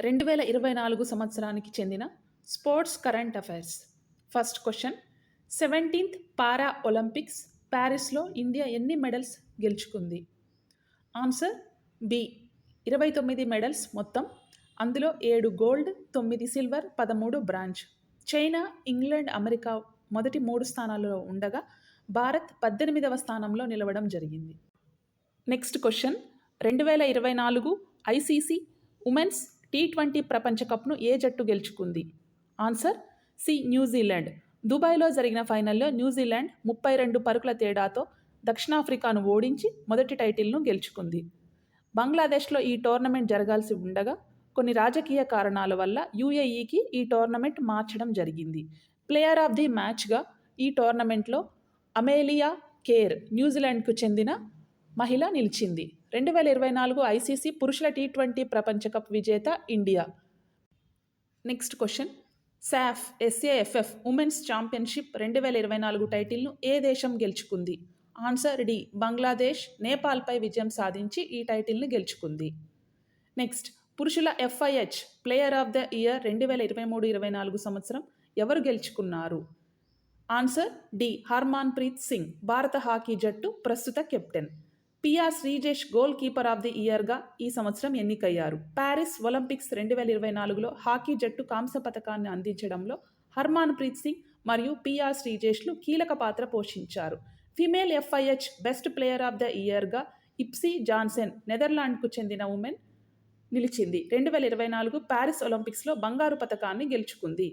రెండు వేల ఇరవై నాలుగు సంవత్సరానికి చెందిన sports current affairs. First question seventeenth para Olympics ప్యారిస్లో India ఎన్ని మెడల్స్ గెలుచుకుంది? ఆన్సర్ బి ఇరవై తొమ్మిది మెడల్స్ మొత్తం అందులో ఏడు గోల్డ్ తొమ్మిది సిల్వర్ పదమూడు బ్రాంజ్. చైనా ఇంగ్లాండ్ అమెరికా మొదటి మూడు స్థానాల్లో ఉండగా భారత్ పద్దెనిమిదవ స్థానంలో నిలవడం జరిగింది. నెక్స్ట్ క్వశ్చన్ రెండు వేల ఇరవై నాలుగు ఐసీసీ ఉమెన్స్ టీ ట్వంటీ ప్రపంచ కప్ను ఏ జట్టు గెలుచుకుంది? Answer C New Zealand. దుబాయ్లో జరిగిన ఫైనల్లో న్యూజిలాండ్ ముప్పై రెండు పరుగుల తేడాతో దక్షిణాఫ్రికాను ఓడించి మొదటి టైటిల్ను గెలుచుకుంది. బంగ్లాదేశ్లో ఈ టోర్నమెంట్ జరగాల్సి ఉండగా కొన్ని రాజకీయ కారణాల వల్ల యూఏఈకి ఈ టోర్నమెంట్ మార్చడం జరిగింది. ప్లేయర్ ఆఫ్ ది మ్యాచ్గా ఈ టోర్నమెంట్లో అమేలియా కేర్ న్యూజిలాండ్కు చెందిన మహిళ నిలిచింది. రెండు వేల ఇరవై నాలుగు ఐసీసీ పురుషుల టీ ట్వంటీ ప్రపంచ కప్ విజేత India. Next question. SAFF SAFF women's championship రెండు వేల ఇరవై నాలుగు టైటిల్ను ఏ దేశం గెలుచుకుంది? ఆన్సర్ డి బంగ్లాదేశ్ నేపాల్పై విజయం సాధించి ఈ టైటిల్ను గెలుచుకుంది. నెక్స్ట్ పురుషుల FIH player of the year రెండు వేల ఇరవై మూడు ఇరవై నాలుగు సంవత్సరం ఎవరు గెలుచుకున్నారు? Answer D Harmanpreet Singh భారత హాకీ జట్టు ప్రస్తుత captain. PR Sreejesh goalkeeper of the ఇయర్గా ఈ సంవత్సరం ఎన్నికయ్యారు. ప్యారిస్ ఒలింపిక్స్ రెండు వేల ఇరవై నాలుగులో హాకీ జట్టు కాంస్య పథకాన్ని అందించడంలో హర్మాన్ ప్రీత్ సింగ్ మరియు పిఆర్ శ్రీజేష్లు కీలక పాత్ర పోషించారు. Female FIH best player of the ఇయర్గా ఇప్సీ Jansen నెదర్లాండ్కు చెందిన ఉమెన్ నిలిచింది. రెండు వేల ఇరవై నాలుగు ప్యారిస్ ఒలింపిక్స్లో బంగారు పథకాన్ని గెలుచుకుంది.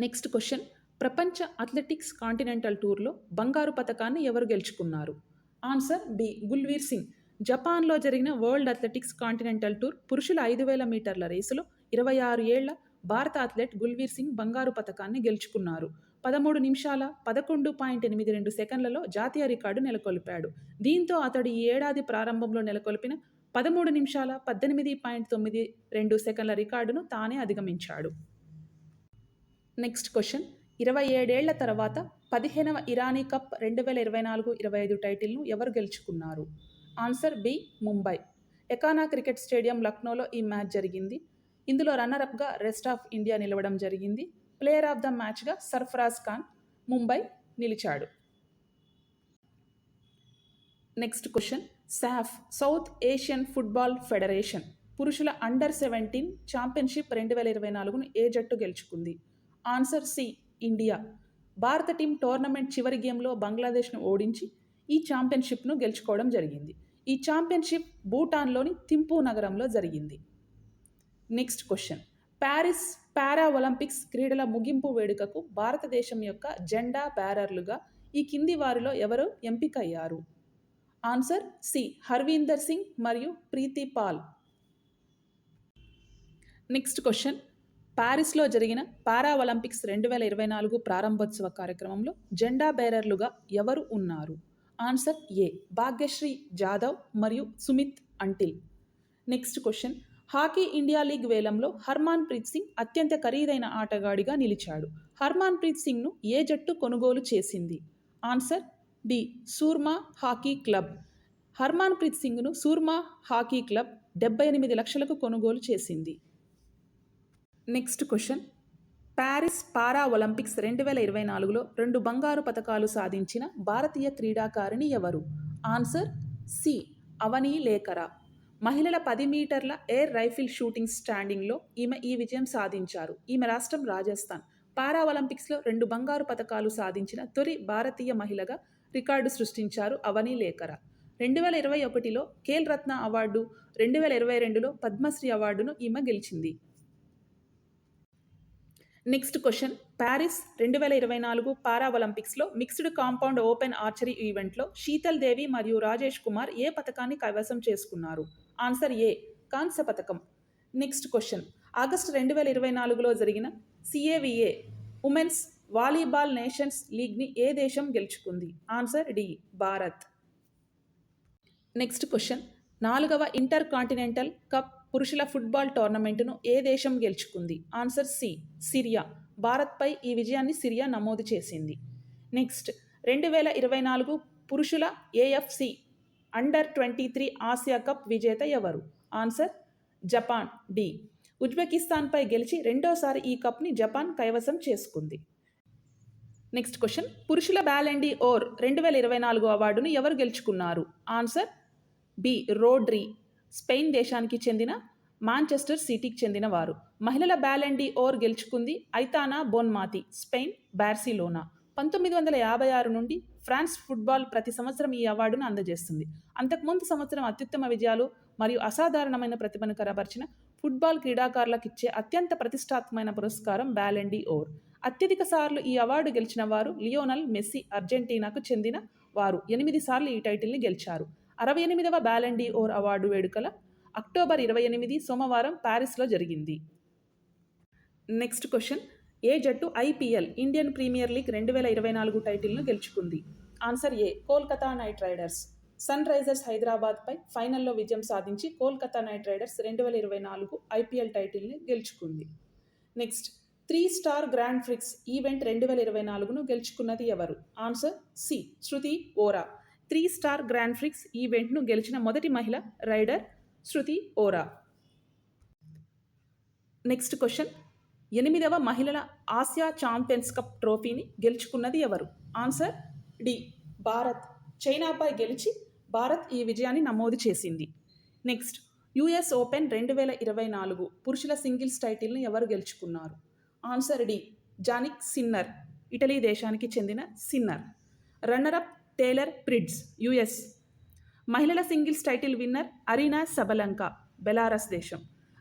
Next question. ప్రపంచ అథ్లెటిక్స్ కాంటినెంటల్ టూర్లో బంగారు పథకాన్ని ఎవరు గెలుచుకున్నారు? Answer B Gulveer Singh. జపాన్లో జరిగిన వరల్డ్ అథ్లెటిక్స్ కాంటినెంటల్ టూర్ పురుషుల ఐదు వేల మీటర్ల రేసులో ఇరవై ఆరు ఏళ్ళ భారత అథ్లెట్ గుల్వీర్ సింగ్ బంగారు పథకాన్ని గెలుచుకున్నారు. పదమూడు నిమిషాల పదకొండు పాయింట్ ఎనిమిది రెండు సెకండ్లలో జాతీయ రికార్డు నెలకొల్పాడు. దీంతో అతడు ఈ ఏడాది ప్రారంభంలో నెలకొల్పిన పదమూడు నిమిషాల పద్దెనిమిది పాయింట్ తొమ్మిది రెండు సెకండ్ల రికార్డును తానే అధిగమించాడు. Next question. ఇరవై ఏడేళ్ళ తర్వాత పదిహేనవ ఇరానీ కప్ రెండు వేల ఇరవై నాలుగు ఇరవై ఐదు టైటిల్ను ఎవరు గెలుచుకున్నారు? Answer B Mumbai. Ekana cricket stadium లక్నోలో ఈ మ్యాచ్ జరిగింది. ఇందులో రన్నరప్గా రెస్ట్ ఆఫ్ ఇండియా నిలవడం జరిగింది. ప్లేయర్ ఆఫ్ ద మ్యాచ్గా సర్ఫరాజ్ ఖాన్ ముంబై నిలిచాడు. Next question. SAFF South Asian football federation పురుషుల అండర్ సెవెంటీన్ ఛాంపియన్షిప్ రెండు వేల ఇరవై నాలుగును ఏ జట్టు గెలుచుకుంది? Answer C India. భారత టీం టోర్నమెంట్ చివరి గేమ్లో బంగ్లాదేశ్ను ఓడించి ఈ ఛాంపియన్షిప్ను గెలుచుకోవడం జరిగింది. ఈ ఛాంపియన్షిప్ భూటాన్లోని థింపూ నగరంలో జరిగింది. Next question. Paris para Olympics క్రీడల ముగింపు వేడుకకు భారతదేశం యొక్క జెండా బ్యారర్లుగా ఈ కింది వారిలో ఎవరు ఎంపికయ్యారు? Answer C. హర్వీందర్ సింగ్ మరియు ప్రీతి పాల్. Next question. ప్యారిస్లో జరిగిన పారా ఒలింపిక్స్ రెండు వేల ఇరవై నాలుగు ప్రారంభోత్సవ కార్యక్రమంలో జెండా బేరర్లుగా ఎవరు ఉన్నారు? ఆన్సర్ ఏ. భాగ్యశ్రీ జాదవ్ మరియు Sumit Antil. Next question. Hockey India league వేలంలో హర్మాన్ ప్రీత్ సింగ్ అత్యంత ఖరీదైన ఆటగాడిగా నిలిచాడు. హర్మాన్ ప్రీత్ సింగ్ను ఏ జట్టు కొనుగోలు చేసింది? Answer D. Soorma hockey club. Harmanpreet సింగ్ను Soorma hockey club డెబ్బై ఎనిమిది లక్షలకు కొనుగోలు చేసింది. Next question. Paris para Olympics రెండు వేల ఇరవై నాలుగులో రెండు బంగారు పథకాలు సాధించిన భారతీయ క్రీడాకారిణి ఎవరు? Answer C Avani Lekhara. మహిళల పది మీటర్ల ఎయిర్ రైఫిల్ షూటింగ్ స్టాండింగ్లో ఈమె ఈ విజయం సాధించారు. ఈమె రాష్ట్రం రాజస్థాన్. పారా ఒలింపిక్స్లో రెండు బంగారు పథకాలు సాధించిన తొలి భారతీయ మహిళగా రికార్డు సృష్టించారు అవనీ లేఖరా. రెండు వేల ఇరవై ఒకటిలో ఖేల్ రత్న అవార్డు రెండు వేల ఇరవై రెండులో పద్మశ్రీ అవార్డును ఈమె గెలిచింది. Next question. ప్యారిస్ రెండు వేల ఇరవై నాలుగు పారా ఒలింపిక్స్లో మిక్స్డ్ కాంపౌండ్ ఓపెన్ ఆర్చరీ ఈవెంట్లో శీతల్ దేవి మరియు రాజేష్ కుమార్ ఏ పథకాన్ని కైవసం చేసుకున్నారు? ఆన్సర్ ఏ కాంస్య పథకం నెక్స్ట్ క్వశ్చన్. ఆగస్టు రెండు వేల ఇరవై నాలుగులో జరిగిన సిఏవిఏ ఉమెన్స్ వాలీబాల్ నేషన్స్ లీగ్ని ఏ దేశం గెలుచుకుంది? Answer D Bharat. Next question. నాలుగవ ఇంటర్ కాంటినెంటల్ కప్ పురుషుల ఫుట్బాల్ టోర్నమెంటును ఏ దేశం గెలుచుకుంది? Answer C Syria. భారత్పై ఈ విజయాన్ని సిరియా నమోదు చేసింది. నెక్స్ట్ రెండు వేల ఇరవై నాలుగు పురుషుల AFC under twenty three Asia cup విజేత ఎవరు? Answer Japan. డి ఉజ్బెకిస్తాన్పై గెలిచి రెండోసారి ఈ కప్ని జపాన్ కైవసం చేసుకుంది. నెక్స్ట్ క్వశ్చన్ పురుషుల బ్యాలెండీ ఓర్ రెండు వేల ఇరవై నాలుగు అవార్డును ఎవరు గెలుచుకున్నారు? Answer B రోడ్రీ. స్పెయిన్ దేశానికి చెందిన మాంచెస్టర్ సిటీకి చెందిన వారు. మహిళల బ్యాలెండీ ఓర్ గెలుచుకుంది ఐతానా బోన్మాతి స్పెయిన్ బార్సిలోనా. పంతొమ్మిది వందల యాభై ఆరు నుండి ఫ్రాన్స్ ఫుట్బాల్ ప్రతి సంవత్సరం ఈ అవార్డును అందజేస్తుంది. అంతకుముందు సంవత్సరం అత్యుత్తమ విజయాలు మరియు అసాధారణమైన ప్రతిభను కనబరిచిన ఫుట్బాల్ క్రీడాకారులకు ఇచ్చే అత్యంత ప్రతిష్టాత్మకమైన పురస్కారం బ్యాలెండీ ఓర్. అత్యధిక సార్లు ఈ అవార్డు గెలిచిన వారు లియోనల్ మెస్సీ అర్జెంటీనాకు చెందిన వారు. ఎనిమిది సార్లు ఈ టైటిల్ని గెలిచారు. అరవై ఎనిమిదవ బ్యాలెండీ ఓర్ అవార్డు వేడుకల అక్టోబర్ ఇరవై ఎనిమిది సోమవారం ప్యారిస్లో జరిగింది. Next question. ఏ జట్టు ఐపీఎల్ ఇండియన్ ప్రీమియర్ లీగ్ రెండు వేల ఇరవై నాలుగు టైటిల్ను గెలుచుకుంది? Answer A Kolkata Knight Riders. Sunrisers హైదరాబాద్పై ఫైనల్లో విజయం సాధించి కోల్కతా నైట్ రైడర్స్ రెండు వేల ఇరవై నాలుగు ఐపీఎల్ టైటిల్ని గెలుచుకుంది. Next three star grand prix event రెండు వేల ఇరవై నాలుగును గెలుచుకున్నది ఎవరు? Answer C Shruti Vora. Three star grand prix ఈవెంట్ను గెలిచిన మొదటి మహిళ rider Shruti Vora. Next question. ఎనిమిదవ మహిళల ఆసియా ఛాంపియన్స్ కప్ ట్రోఫీని గెలుచుకున్నది ఎవరు? Answer D Bharat. చైనాపై గెలిచి భారత్ ఈ విజయాన్ని నమోదు చేసింది. నెక్స్ట్ యుఎస్ ఓపెన్ రెండు వేల ఇరవై నాలుగు పురుషుల సింగిల్స్ టైటిల్ను ఎవరు గెలుచుకున్నారు? Answer D Jannik Sinner. Italy దేశానికి చెందిన Sinner. Runner up Taylor Fritz US. మహిళల singles title winner Aryna Sabalenka Belarus దేశం.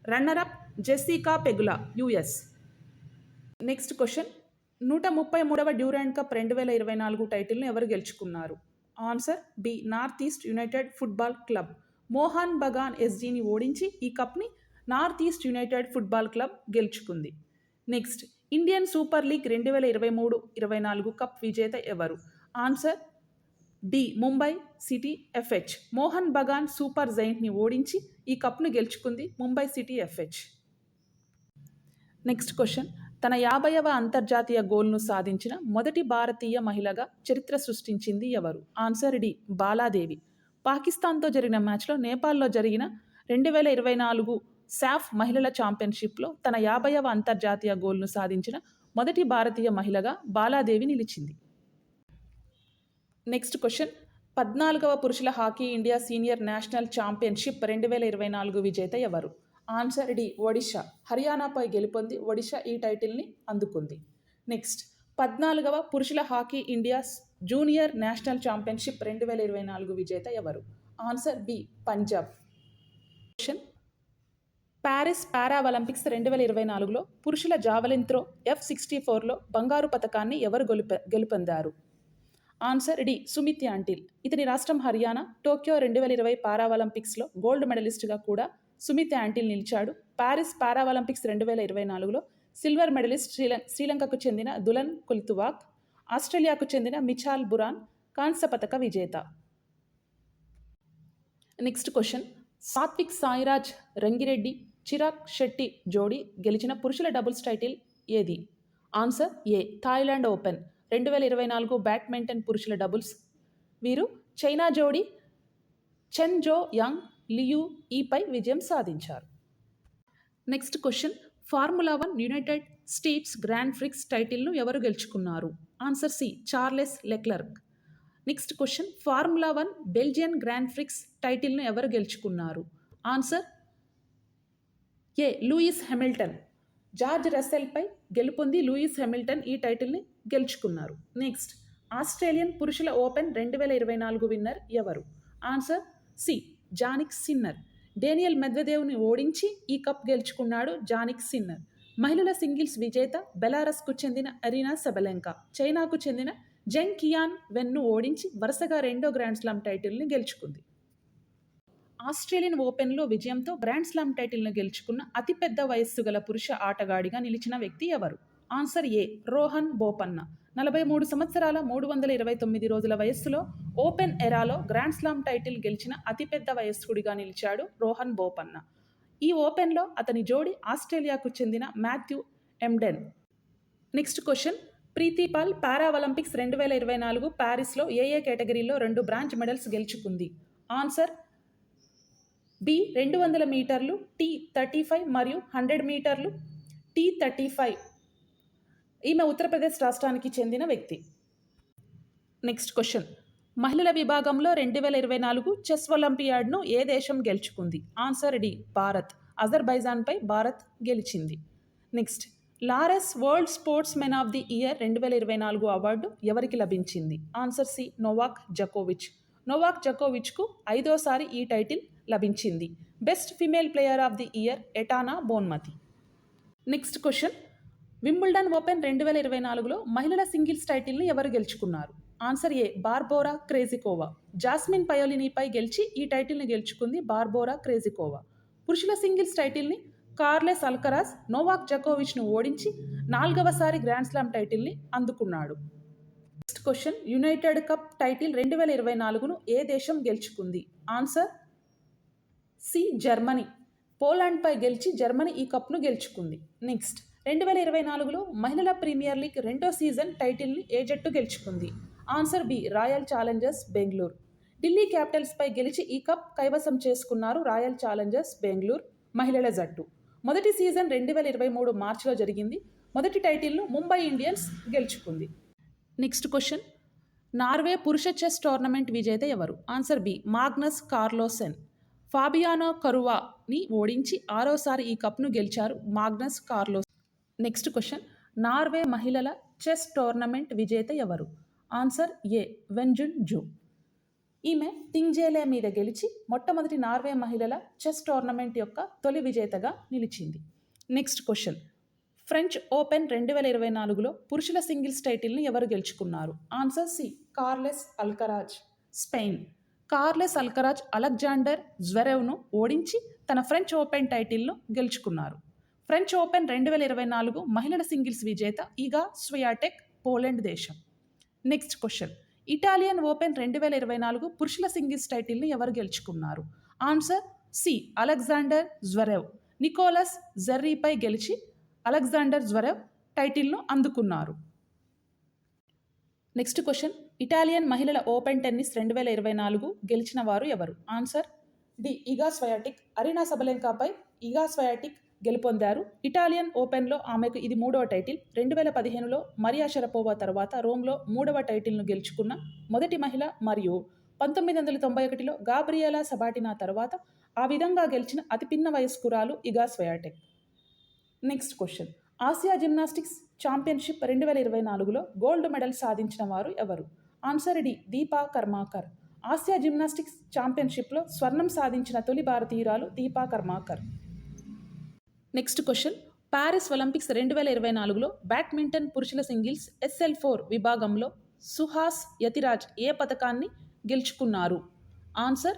Runner up Jessica Pegula US. Next question. నూట ముప్పై మూడవ డ్యూరాండ్ కప్ రెండు వేల ఇరవై నాలుగు టైటిల్ను ఎవరు గెలుచుకున్నారు? Answer B North East United football club. Mohun Bagan ఎస్జీని ఓడించి ఈ కప్ని North East United football club గెలుచుకుంది. నెక్స్ట్ ఇండియన్ సూపర్ లీగ్ రెండు వేల ఇరవై మూడు ఇరవై నాలుగు కప్ విజేత ఎవరు? Answer D Mumbai City FC. Mohun Bagan super జైంట్ని ఓడించి ఈ కప్ను గెలుచుకుంది Mumbai City FC. Next question. తన యాభైవ అంతర్జాతీయ గోల్ను సాధించిన మొదటి భారతీయ మహిళగా చరిత్ర సృష్టించింది ఎవరు? Answer D Bala Devi. పాకిస్తాన్తో జరిగిన మ్యాచ్లో నేపాల్లో జరిగిన రెండు వేల ఇరవై నాలుగు సాఫ్ మహిళల ఛాంపియన్షిప్లో తన యాభైవ అంతర్జాతీయ గోల్ను సాధించిన మొదటి భారతీయ మహిళగా బాలాదేవి నిలిచింది. నెక్స్ట్ క్వశ్చన్ పద్నాలుగవ పురుషుల hockey India senior national championship రెండు వేల ఇరవై నాలుగు విజేత ఎవరు? ఆన్సర్ డి ఒడిషా హర్యానాపై గెలుపొంది ఒడిషా ఈ టైటిల్ని అందుకుంది. నెక్స్ట్ పద్నాలుగవ పురుషుల hockey India junior national championship రెండు వేల ఇరవై నాలుగు విజేత ఎవరు? Answer B Punjab. Question Paris para Olympics రెండు వేల ఇరవై నాలుగులో పురుషుల జావలిన్ త్రో ఎఫ్ సిక్స్టీ ఫోర్లో బంగారు పథకాన్ని ఎవరు గెలుప గెలుపొందారు? ఆన్సర్ డి సుమిత్ యాంటిల్ ఇతని రాష్ట్రం హర్యానా టోక్యో రెండు వేల ఇరవై పారాఒలింపిక్స్లో గోల్డ్ మెడలిస్ట్గా కూడా సుమిత్ యాంటిల్ నిలిచాడు. పారిస్ పారాఒలింపిక్స్ రెండు వేల ఇరవై నాలుగులో సిల్వర్ మెడలిస్ట్ శ్రీలం శ్రీలంకకు చెందిన దులన్ కుల్తువాక్ ఆస్ట్రేలియాకు చెందిన మిచాల్ బురాన్ కాంస్య పథక విజేత. Next question. సాత్విక్ సాయిరాజ్ రంగిరెడ్డి చిరాగ్ షెట్టి జోడీ గెలిచిన పురుషుల డబుల్స్ టైటిల్ ఏది? Answer A Thailand open. రెండు వేల ఇరవై నాలుగు బ్యాడ్మింటన్ పురుషుల డబుల్స్. వీరు చైనా జోడీ చెన్ జో యాంగ్ లియు ఈపై విజయం సాధించారు. Next question. Formula one United States grand prix టైటిల్ను ఎవరు గెలుచుకున్నారు? Answer C Charles Leclerc. Next question. Formula one Belgian grand prix టైటిల్ను ఎవరు గెలుచుకున్నారు? Answer A Lewis Hamilton. George రసెల్పై గెలుపొంది లూయిస్ హెమిల్టన్ ఈ టైటిల్ని గెలుచుకున్నారు. నెక్స్ట్ ఆస్ట్రేలియన్ పురుషుల ఓపెన్ రెండు వేల ఇరవై నాలుగు విన్నర్ ఎవరు? Answer C Jannik Sinner. Daniil మెద్వదేవ్ని ఓడించి ఈ కప్ గెలుచుకున్నాడు జానిక్ సిన్నర్. మహిళల సింగిల్స్ విజేత బెలారస్కు చెందిన అరీనా సెబలెంకా. చైనాకు చెందిన జెంగ్ కియాన్ వెన్ను ఓడించి వరుసగా రెండో గ్రాండ్ స్లామ్ టైటిల్ని గెలుచుకుంది. ఆస్ట్రేలియన్ ఓపెన్లో విజయంతో గ్రాండ్ స్లామ్ టైటిల్ను గెలుచుకున్న అతిపెద్ద వయస్సు గల పురుష ఆటగాడిగా నిలిచిన వ్యక్తి ఎవరు? Answer A Rohan Bopanna. నలభై మూడు సంవత్సరాల మూడు వందల ఇరవై తొమ్మిది రోజుల వయస్సులో ఓపెన్ ఎరాలో గ్రాండ్ స్లామ్ టైటిల్ గెలిచిన అతిపెద్ద వయస్కుడిగా నిలిచాడు రోహన్ బోపన్న. ఈ ఓపెన్లో అతని జోడి ఆస్ట్రేలియాకు చెందిన Matthew Ebden. Next question Preethi Pal para Olympics రెండు వేల ఇరవై నాలుగు ప్యారిస్లో ఏ ఏ కేటగిరీలో రెండు బ్రాంజ్ మెడల్స్ గెలుచుకుంది? ఆన్సర్ బి రెండు వందల మీటర్లు టీ థర్టీ ఫైవ్ మరియు హండ్రెడ్ మీటర్లు టీ థర్టీ ఫైవ్. ఈమె ఉత్తరప్రదేశ్ రాష్ట్రానికి చెందిన వ్యక్తి. నెక్స్ట్ క్వశ్చన్ మహిళల విభాగంలో రెండు వేల ఇరవై నాలుగు చెస్ ఒలింపియాడ్ను ఏ దేశం గెలుచుకుంది? Answer D Bharat. అజర్బైజాన్పై భారత్ గెలిచింది. Next Laureus world sports men of the year రెండు వేల ఇరవై నాలుగు అవార్డు ఎవరికి లభించింది? ఆన్సర్ సి నోవాక్ జకోవిచ్. నోవాక్ జకోవిచ్కు ఐదోసారి ఈ టైటిల్ లభించింది. Best female player of the year Aitana Bonmati. Next question Wimbledon open రెండు వేల ఇరవై నాలుగులో మహిళల సింగిల్స్ టైటిల్ని ఎవరు గెలుచుకున్నారు? Answer A Barbora Krejcikova. Jasmine పయోలినీపై గెలిచి ఈ టైటిల్ని గెలుచుకుంది బార్బోరా క్రేజికోవా. పురుషుల సింగిల్స్ టైటిల్ని కార్లెస్ అల్కరాజ్ నోవాక్ జకోవిచ్ను ఓడించి నాలుగవసారి గ్రాండ్ స్లామ్ టైటిల్ని అందుకున్నాడు. Next question United Cup title రెండు వేల ఇరవై నాలుగును ఏ దేశం గెలుచుకుంది? Answer C Germany. పోలాండ్పై గెలిచి జర్మనీ ఈ కప్ను గెలుచుకుంది. నెక్స్ట్ రెండు వేల ఇరవై నాలుగులో మహిళల ప్రీమియర్ లీగ్ రెండో సీజన్ టైటిల్ని ఏ జట్టు గెలుచుకుంది? Answer B Royal Challengers Bengaluru. Delhi క్యాపిటల్స్పై గెలిచి ఈ కప్ కైవసం చేసుకున్నారు రాయల్ ఛాలెంజర్స్ బెంగళూరు మహిళల జట్టు. మొదటి సీజన్ రెండు వేల ఇరవై మూడు మార్చిలో జరిగింది. మొదటి టైటిల్ను ముంబై ఇండియన్స్ గెలుచుకుంది. Next question. నార్వే పురుష చెస్ టోర్నమెంట్ విజేత ఎవరు? Answer B Magnus Carlsen. Fabiano Caruana ఓడించి ఆరోసారి ఈ కప్ను గెలిచారు Magnus Carlsen next question Norway మహిళల చెస్ టోర్నమెంట్ విజేత ఎవరు? ఆన్సర్ ఏ వెంజున్ జూ ఈమె తింగ్జేలే మీద గెలిచి మొట్టమొదటి నార్వే మహిళల చెస్ టోర్నమెంట్ యొక్క తొలి విజేతగా నిలిచింది. నెక్స్ట్ క్వశ్చన్ ఫ్రెంచ్ ఓపెన్ రెండు వేల ఇరవై నాలుగులో పురుషుల సింగిల్స్ టైటిల్ని ఎవరు గెలుచుకున్నారు? Answer C Carlos Alcaraz Spain Carlos Alcaraz Alexander జ్వెరెవ్ను ఓడించి తన ఫ్రెంచ్ ఓపెన్ టైటిల్ను గెలుచుకున్నారు. ఫ్రెంచ్ ఓపెన్ రెండు వేల ఇరవై నాలుగు మహిళల సింగిల్స్ విజేత ఈగా స్వియాటెక్ పోలాండ్ దేశం. నెక్స్ట్ క్వశ్చన్ ఇటాలియన్ ఓపెన్ రెండు వేల ఇరవై నాలుగు పురుషుల సింగిల్స్ టైటిల్ని ఎవరు గెలుచుకున్నారు? Answer C Alexander Zverev Nicolas జెర్రీపై గెలిచి అలెగ్జాండర్ జ్వరెవ్ టైటిల్ను అందుకున్నారు. నెక్స్ట్ క్వశ్చన్ ఇటాలియన్ మహిళల ఓపెన్ టెన్నిస్ రెండు వేల ఇరవై నాలుగు గెలిచిన వారు ఎవరు? ఆన్సర్ డి ఇగా స్వయాటిక్ అరీనా సబలెంకాపై ఇగా స్వయాటిక్ గెలుపొందారు. ఇటాలియన్ ఓపెన్లో ఆమెకు ఇది మూడవ టైటిల్. రెండు వేల పదిహేనులో మరియా షరపోవా తర్వాత రోమ్లో మూడవ టైటిల్ను గెలుచుకున్న మొదటి మహిళ మరియు పంతొమ్మిది వందల తొంభై ఒకటిలో గాబ్రియాలా సబాటినా తర్వాత ఆ విధంగా గెలిచిన అతి పిన్న వయస్కురాలు Iga Swiatek. Next question. Asia gymnastics championship రెండు వేల ఇరవై నాలుగులో గోల్డ్ మెడల్ సాధించిన వారు ఎవరు? Answer D Deepa Karmakar. Asia gymnastics ఛాంపియన్షిప్లో స్వర్ణం సాధించిన తొలి భారతీయురాలు Deepa Karmakar. Next question Paris Olympics రెండు వేల ఇరవై నాలుగులో బ్యాడ్మింటన్ పురుషుల సింగిల్స్ ఎస్ఎల్ ఫోర్ విభాగంలో సుహాస్ యతిరాజ్ ఏ పథకాన్ని గెలుచుకున్నారు? ఆన్సర్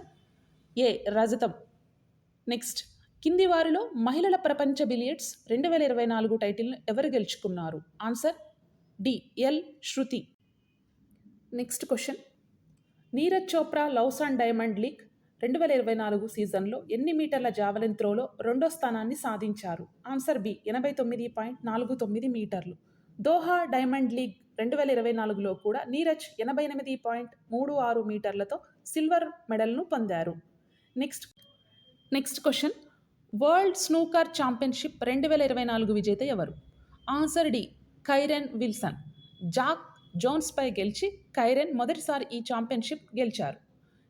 ఏ రజతం. నెక్స్ట్ కింది వారిలో మహిళల ప్రపంచ బిలియర్డ్స్ రెండు వేల ఇరవై నాలుగు టైటిల్ను ఎవరు గెలుచుకున్నారు? Answer D L Shruti. Next question Neeraj Chopra Lausanne diamond league రెండు వేల ఇరవై నాలుగు సీజన్లో ఎన్ని మీటర్ల జావలిన్ త్రోలో రెండో స్థానాన్ని సాధించారు? ఆన్సర్ బి ఎనభై తొమ్మిది పాయింట్ నాలుగు తొమ్మిది మీటర్లు. దోహా డైమండ్ లీగ్ రెండు వేల ఇరవై నాలుగులో కూడా నీరజ్ ఎనభై ఎనిమిది పాయింట్ మూడు ఆరు మీటర్లతో సిల్వర్ మెడల్ను పొందారు. Next next question. World snooker championship రెండు వేల ఇరవై నాలుగు విజేత ఎవరు? Answer D Kyren Wilson. Jack జోన్స్పై గెలిచి కైరెన్ మొదటిసారి ఈ ఛాంపియన్షిప్ గెలిచారు.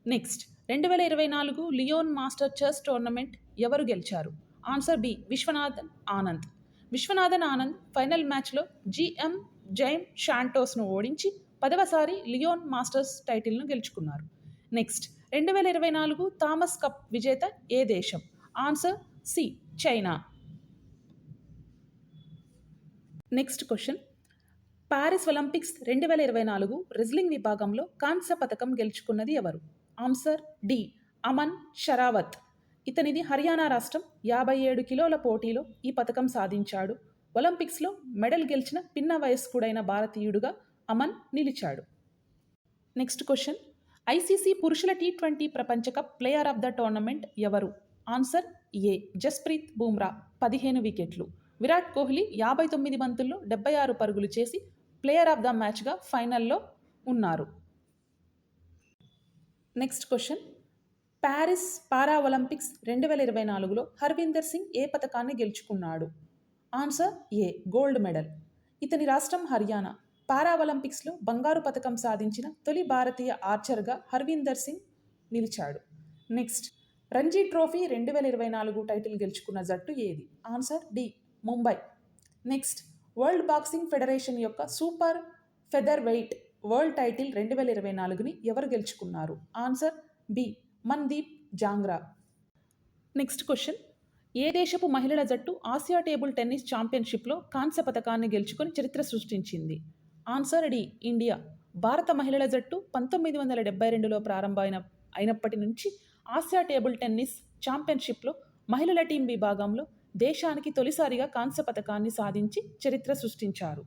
నెక్స్ట్ రెండు వేల ఇరవై నాలుగు లియోన్ మాస్టర్ చెస్ టోర్నమెంట్ ఎవరు గెలిచారు? Answer B Viswanathan Anand. Viswanathan Anand final మ్యాచ్లో జిఎం జైమ్ షాంటోస్ను ఓడించి పదవసారి లియోన్ మాస్టర్స్ టైటిల్ను గెలుచుకున్నారు. నెక్స్ట్ రెండు వేల ఇరవై నాలుగు థామస్ కప్ విజేత ఏ దేశం? Answer C China. Next question. Paris Olympics రెండు వేల ఇరవై నాలుగు రెజ్లింగ్ విభాగంలో కాంస్య పథకం గెలుచుకున్నది ఎవరు? Answer D. అమన్ షరావత్. ఇతనిది హర్యానా రాష్ట్రం. యాభై ఏడు కిలోల పోటీలో ఈ పథకం సాధించాడు. ఒలింపిక్స్లో మెడల్ గెలిచిన పిన్న వయస్కుడైన భారతీయుడుగా అమన్ నిలిచాడు. Next question. ఐసీసీ పురుషుల టీ ట్వంటీ ప్రపంచ cup player of the tournament ఎవరు? Answer A. జస్ప్రీత్ బూమ్రా. పదిహేను వికెట్లు. విరాట్ కోహ్లీ యాభై తొమ్మిది బంతుల్లో డెబ్బై ఆరు పరుగులు చేసి ప్లేయర్ ఆఫ్ ద మ్యాచ్గా ఫైనల్లో ఉన్నారు. Next question Paris para Olympics రెండు వేల ఇరవై నాలుగులో హర్వీందర్ సింగ్ ఏ పథకాన్ని గెలుచుకున్నాడు? ఆన్సర్ ఏ గోల్డ్ మెడల్ ఇతని రాష్ట్రం హర్యానా. పారా ఒలింపిక్స్లో బంగారు పథకం సాధించిన తొలి భారతీయ ఆర్చర్గా హర్వీందర్ సింగ్ నిలిచాడు. నెక్స్ట్ రంజీ ట్రోఫీ రెండు వేల ఇరవై నాలుగు టైటిల్ గెలుచుకున్న జట్టు ఏది? Answer D Mumbai. Next world boxing federation యొక్క super featherweight. World title రెండు వేల ఇరవై నాలుగుని ఎవరు గెలుచుకున్నారు? Answer B Mandeep Jangra. Next question. ఏ దేశపు మహిళల జట్టు ఆసియా టేబుల్ టెన్నిస్ ఛాంపియన్షిప్లో కాంస్య పథకాన్ని గెలుచుకొని చరిత్ర సృష్టించింది? Answer D India. భారత మహిళల జట్టు పంతొమ్మిది వందల డెబ్బై రెండులో ప్రారంభమైన అయినప్పటి నుంచి ఆసియా టేబుల్ టెన్నిస్ ఛాంపియన్షిప్లో మహిళల టీం విభాగంలో దేశానికి తొలిసారిగా కాంస్య పథకాన్ని సాధించి చరిత్ర సృష్టించారు.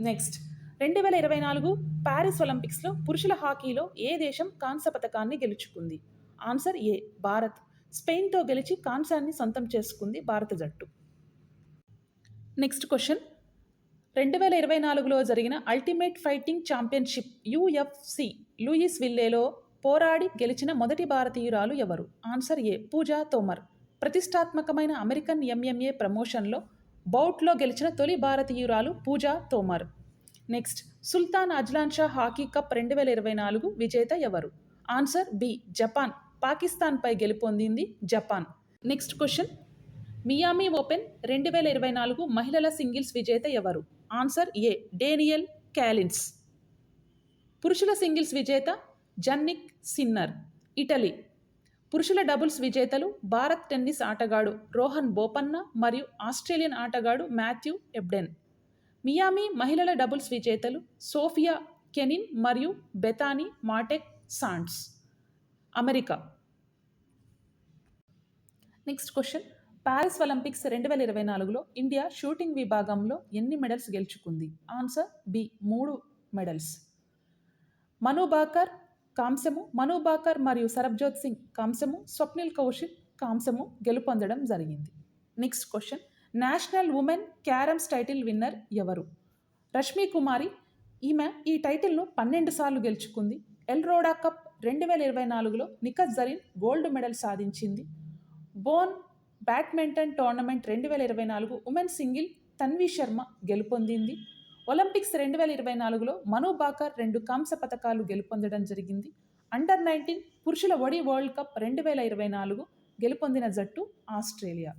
నెక్స్ట్. రెండు వేల ఇరవై నాలుగు ప్యారిస్ ఒలింపిక్స్లో పురుషుల హాకీలో ఏ దేశం కాంస్య పథకాన్ని గెలుచుకుంది? ఆన్సర్ ఏ భారత్. స్పెయిన్తో గెలిచి కాంస్యాన్ని సొంతం చేసుకుంది భారత జట్టు. Next question. రెండు వేల ఇరవై నాలుగులో జరిగిన ultimate fighting championship UFC Louis విల్లేలో పోరాడి గెలిచిన మొదటి భారతీయురాలు ఎవరు? Answer A Pooja Tomar. ప్రతిష్టాత్మకమైన అమెరికన్ ఎంఎంఏ ప్రమోషన్లో బౌట్లో గెలిచిన తొలి భారతీయురాలు Pooja Tomar. Next Sultan Azlan Shah hockey cup రెండు వేల ఇరవై నాలుగు విజేత ఎవరు? Answer B Japan. పాకిస్తాన్పై గెలుపొందింది Japan. Next question Miami open రెండు వేల ఇరవై నాలుగు మహిళల సింగిల్స్ విజేత ఎవరు? ఆన్సర్ ఏ డేనియల్ క్యాలిన్స్ పురుషుల సింగిల్స్ విజేత జన్నిక్ సిన్నర్ ఇటలీ. పురుషుల డబుల్స్ విజేతలు భారత్ టెన్నిస్ ఆటగాడు రోహన్ బోపన్న మరియు ఆస్ట్రేలియన్ ఆటగాడు మాథ్యూ ఎబ్డెన్. మియామి మహిళల డబుల్స్ విజేతలు సోఫియా కెనిన్ మరియు Bethanie Mattek Sands. America. Next question. Paris Olympics రెండు వేల ఇరవై నాలుగులో ఇండియా షూటింగ్ విభాగంలో ఎన్ని మెడల్స్ గెలుచుకుంది? ఆన్సర్ బి మూడు మెడల్స్. మనుబాకర్ కాంస్యము మను బాకర్ మరియు సరబ్జోత్ సింగ్ కాంస్యము స్వప్నిల్ కౌశిక్ కాంస్యము గెలుపొందడం జరిగింది. Next question. National women carroms title winner ఎవరు? రష్మి కుమారి. ఈమె ఈ టైటిల్ను పన్నెండు సార్లు గెలుచుకుంది. ఎల్రోడా కప్ రెండు వేల ఇరవై నాలుగులో నికత్ జరీన్ గోల్డ్ మెడల్ సాధించింది. బోన్ బ్యాడ్మింటన్ టోర్నమెంట్ రెండు వేల ఇరవై నాలుగు ఉమెన్ సింగిల్ తన్వి శర్మ గెలుపొందింది. ఒలింపిక్స్ రెండు వేల ఇరవై నాలుగులో మను బాకర్ రెండు కాంస్య పథకాలు గెలుపొందడం జరిగింది. అండర్ నైన్టీన్ పురుషుల ఒడి వరల్డ్ కప్ రెండు వేల ఇరవై నాలుగు గెలుపొందిన జట్టు ఆస్ట్రేలియా.